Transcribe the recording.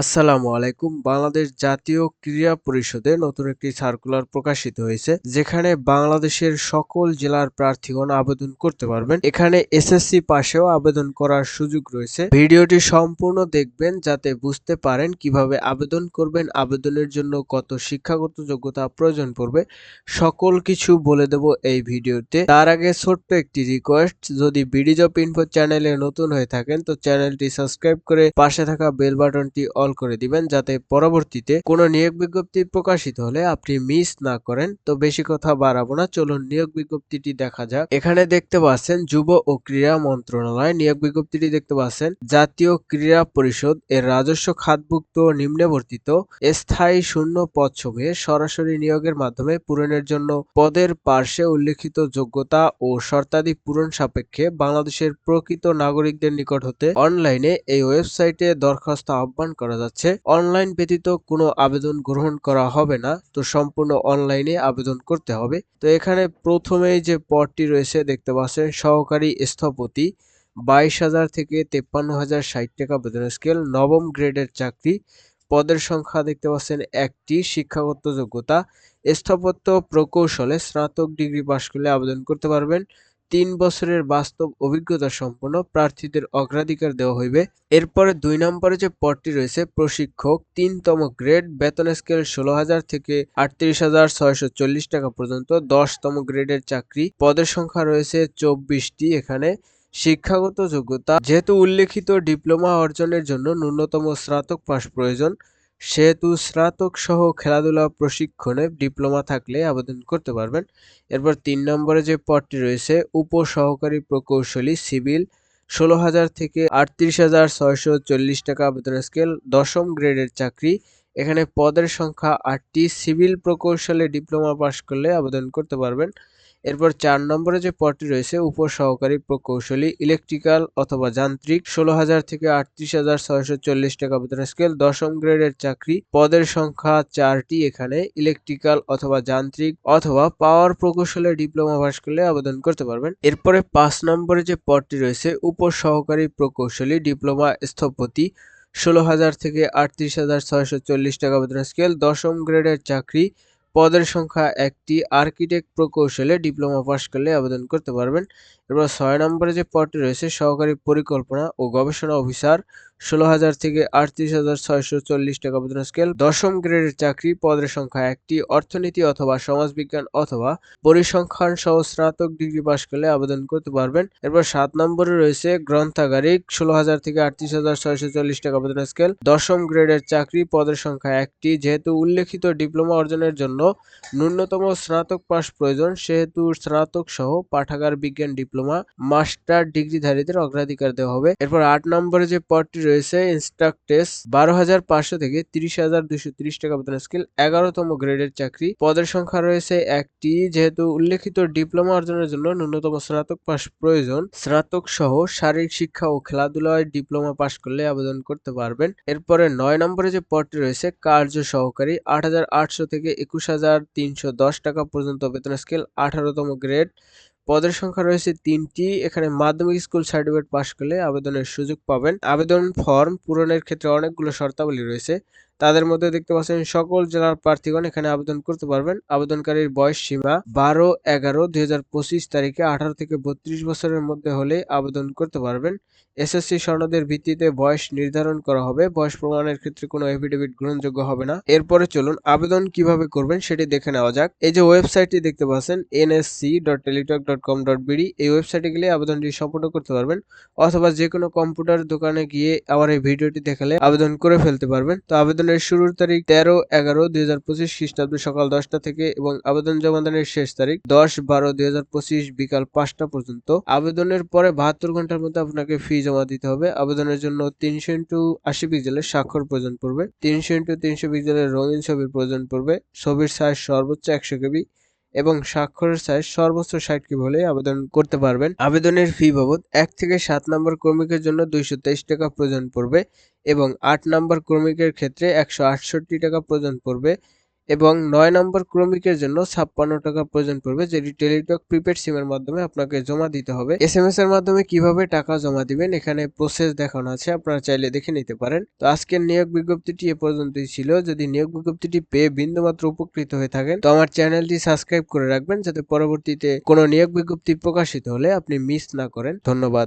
আসসালামু আলাইকুম। বাংলাদেশ জাতীয় ক্রীড়া পরিষদে নতুন একটি সার্কুলার প্রকাশিত হয়েছে, যেখানে বাংলাদেশের সকল জেলার প্রার্থীগণ আবেদন করতে পারবেন। এখানে এসএসসি পাশেও আবেদন করার সুযোগ রয়েছে। ভিডিওটি সম্পূর্ণ দেখবেন, যাতে বুঝতে পারেন কীভাবে আবেদন করবেন, আবেদনের জন্য কত শিক্ষাগত যোগ্যতা প্রয়োজন পড়বে। সকল কিছু বলে দেব এই ভিডিওতে। তার আগে ছোট্ট একটি রিকোয়েস্ট যদি বিডি জব ইনফো চ্যানেলে নতুন হয়ে থাকেন, তো চ্যানেলটি সাবস্ক্রাইব করে পাশে থাকা বেল বাটনটি অল করে দিবেন যাতে পরবর্তীতে কোনো নিয়োগ বিজ্ঞপ্তি প্রকাশিত হলে আপনি মিস না করেন। তো বেশি কথা বাড়াবো না, চলুন নিয়োগ বিজ্ঞপ্তিটি দেখা যাক। এখানে দেখতে পাচ্ছেন যুব ও ক্রীড়া মন্ত্রণালয়। নিয়োগ বিজ্ঞপ্তিটি দেখতে পাচ্ছেন, জাতীয় ক্রীড়া পরিষদ এর রাজস্ব খাতভুক্ত নিম্নবর্তিত স্থায়ী শূন্য পদসমূহে সরাসরি নিয়োগের মাধ্যমে পূরণের জন্য পদের পার্শ্বে উল্লেখিত যোগ্যতা ও শর্তাদি পূরণ সাপেক্ষে বাংলাদেশের প্রকৃত নাগরিকদের নিকট হতে অনলাইনে এই ওয়েবসাইটে দরখাস্ত আহ্বান করা যাচ্ছে। অনলাইন ব্যতীত কোনো আবেদন গ্রহণ করা হবে না। তো সম্পূর্ণ অনলাইনে আবেদন করতে হবে। তো এখানে প্রথমেই যে পদটি রয়েছে দেখতে পাচ্ছেন, সহকারী স্থপতি, বাইশ হাজার থেকে তেপ্পান্ন হাজার ষাট টাকা বেতন স্কেল, নবম গ্রেডের চাকরি। পদের সংখ্যা দেখতে পাচ্ছেন একটি, শিক্ষাগত যোগ্যতা, স্থাপত্য প্রকৌশলে স্নাতক ডিগ্রি পাশ করলে আবেদন করতে পারবেন। তিন বছরের বাস্তব অভিজ্ঞতা সম্পন্ন প্রার্থীদের অগ্রাধিকার দেওয়া হইবে। এরপরে দুই নম্বরে যে পদটি রয়েছে, প্রশিক্ষক, তিনতম গ্রেড, বেতন স্কেল ষোলো হাজার থেকে আটত্রিশ হাজার ছয়শো চল্লিশ টাকা পর্যন্ত, দশতম গ্রেডের চাকরি। পদের সংখ্যা রয়েছে চব্বিশটি এখানে। শিক্ষাগত যোগ্যতা, যেহেতু উল্লেখিত ডিপ্লোমা অর্জনের জন্য ন্যূনতম স্নাতক পাশ প্রয়োজন সেহেতু স্নাতক সহ খেলাধুলা প্রশিক্ষণে ডিপ্লোমা থাকলে আবেদন করতে পারবেন। এরপর তিন নম্বরে যে পদটি রয়েছে, উপসহকারী প্রকৌশলী সিভিল, ষোলো হাজার থেকে আটত্রিশ হাজার ছয়শো চল্লিশ টাকা বেতন স্কেল, দশম গ্রেডের চাকরি। এখানে পদের সংখ্যা আটটি। সিভিল প্রকৌশলে ডিপ্লোমা পাশ করলে আবেদন করতে পারবেন। এরপর চার নম্বরে যে পদটি রয়েছে, উপসহকারী প্রকৌশলী ইলেকট্রিক্যাল অথবা যান্ত্রিক, ষোলো হাজার থেকে আটত্রিশ হাজার ছয়শো চল্লিশ টাকা বেতন স্কেল দশম গ্রেডের চাকরি। পদের সংখ্যা চারটি এখানে ইলেকট্রিক্যাল অথবা যান্ত্রিক অথবা পাওয়ার প্রকৌশলে ডিপ্লোমা পাশ করলে আবেদন করতে পারবেন। এরপরে পাঁচ নম্বরে যে পদটি রয়েছে, উপসহকারী প্রকৌশলী ডিপ্লোমা স্থপতি, ষোলো হাজার থেকে আটত্রিশ হাজার ছয়শো চল্লিশ টাকা বেতন স্কেল দশম গ্রেডের চাকরি। পদের সংখ্যা একটি। আর্কিটেক্ট প্রকৌশলে ডিপ্লোমা পাশ করলে আবেদন করতে পারবেন। এরপর ছয় নম্বরে যে পদটি রয়েছে, সহকারী পরিকল্পনা ও গবেষণা অফিসার ষোলো হাজার থেকে আটত্রিশ হাজার ছয়শো চল্লিশ টাকা বেতন স্কেল দশম গ্রেডের চাকরি, পদের সংখ্যা একটি, অর্থনীতি অথবা সমাজবিজ্ঞান অথবা পরিসংখ্যান সহ স্নাতক ডিগ্রি পাশ করলে আবেদন করতে পারবেন। এরপর সাত নম্বরে রয়েছে গ্রন্থাগারিক, ষোলো হাজার থেকে আটত্রিশ হাজার ছয়শো চল্লিশ টাকা বেতন স্কেল দশম গ্রেডের চাকরি, পদের সংখ্যা একটি, যেহেতু উল্লেখিত ডিপ্লোমা অর্জনের জন্য ন্যূনতম স্নাতক পাশ প্রয়োজন, সেহেতু স্নাতক সহ পাঠাগার বিজ্ঞান ডিপ্লোমা, মাস্টার ডিগ্রিধারীদের অগ্রাধিকার দেওয়া হবে। এরপর আট নম্বরে যে পদটি রয়েছে ইনস্ট্রাক্টেস বারো হাজার পাঁচশো থেকে তিরিশ হাজার দুশো তিরিশ টাকা বেতন স্কেল। এগারোতম গ্রেডের চাকরি। পদের সংখ্যা রয়েছে একটি, যেহেতু উল্লেখিত ডিপ্লোমা অর্জনের জন্য ন্যূনতম স্নাতক পাশ প্রয়োজন। স্নাতক সহ শারীরিক শিক্ষা ও খেলাধুলায় ডিপ্লোমা পাশ করলে আবেদন করতে পারবেন। এরপরে নয় নম্বরে যে পদটি রয়েছে, কার্য সহকারী, আট হাজার আটশো থেকে একুশ হাজার তিনশো দশ টাকা পর্যন্ত বেতন স্কেল। আঠারোতম গ্রেড পদের সংখ্যা রয়েছে তিনটি। এখানে মাধ্যমিক স্কুল সার্টিফিকেট পাশ করলে আবেদনের সুযোগ পাবেন। আবেদন ফর্ম পূরণের ক্ষেত্রে অনেকগুলো শর্তাবলী রয়েছে। তাদের মধ্যে দেখতে পাচ্ছেন সকল জেলার প্রার্থীগণ এখানে আবেদন করতে পারবেন। আবেদনকারীর বয়স সীমা বারো এগারো দুই তারিখে আঠারো থেকে বত্রিশ বছরের মধ্যে হলে আবেদন করতে পারবেন। এসএসসি সনদের ভিত্তিতে বয়স নির্ধারণ করা হবে। বয়স প্রমাণের ক্ষেত্রে কোনো এফিডেভিট গ্রহণযোগ্য হবে না। এরপরে চলুন আবেদন কীভাবে করবেন সেটি দেখে নেওয়া যাক। এই যে ওয়েবসাইটটি দেখতে পাচ্ছেন, NSC dot Teletalk dot com dot BD. এই ওয়েবসাইটে গেলে আবেদনটি সম্পূর্ণ করতে পারবেন অথবা যে কোনো কম্পিউটার দোকানে গিয়ে আমার এই ভিডিওটি দেখালে আবেদন করে ফেলতে পারবেন। তো আবেদনের শুরুর তারিখ তেরো এগারো দুই হাজার পঁচিশ খ্রিস্টাব্দ সকাল দশটা থেকে এবং আবেদন জমা জমাদানের শেষ তারিখ দশ বারো দুই হাজার পঁচিশ বিকাল পাঁচটা পর্যন্ত। আবেদনের পরে বাহাত্তর ঘণ্টার মধ্যে আপনাকে ফি জমা দিতে হবে। আবেদনের জন্য তিনশো ইন্টু আশি পিক্সেলের স্বাক্ষর প্রয়োজন পড়বে। তিনশো ইন্টু তিনশো পিক্সেলের রঙিন ছবির প্রয়োজন পড়বে। ছবির সাইজ সর্বোচ্চ একশো কেবি। এবং স্বাক্ষরের সাইজ সর্বোচ্চ ষাট কেবি হলে আবেদন করতে পারবেন। আবেদনের ফি বাবদ এক থেকে সাত নম্বর কর্মীকের জন্য দুইশো তেইশ টাকা প্রয়োজন পড়বে এবং আট নম্বর কর্মীকের ক্ষেত্রে একশো আটষট্টি টাকা প্রয়োজন পড়বে। এবং নয় নম্বর ক্রমিকের জন্য ছাপ্পান্ন টাকা প্রয়োজন পড়বে, যেটি টেলিটক প্রিপেড সিমের মাধ্যমে আপনাকে জমা দিতে হবে। এস এম এস এর মাধ্যমে কীভাবে টাকা জমা দিবেন এখানে প্রসেস দেখানো আছে, আপনারা চাইলে দেখে নিতে পারেন। তো আজকের নিয়োগ বিজ্ঞপ্তিটি এ পর্যন্তই ছিল। যদি নিয়োগ বিজ্ঞপ্তিটি পেয়ে বিন্দুমাত্র উপকৃত হয়ে থাকেন, তো আমার চ্যানেলটি সাবস্ক্রাইব করে রাখবেন, যাতে পরবর্তীতে কোনো নিয়োগ বিজ্ঞপ্তি প্রকাশিত হলে আপনি মিস না করেন। ধন্যবাদ।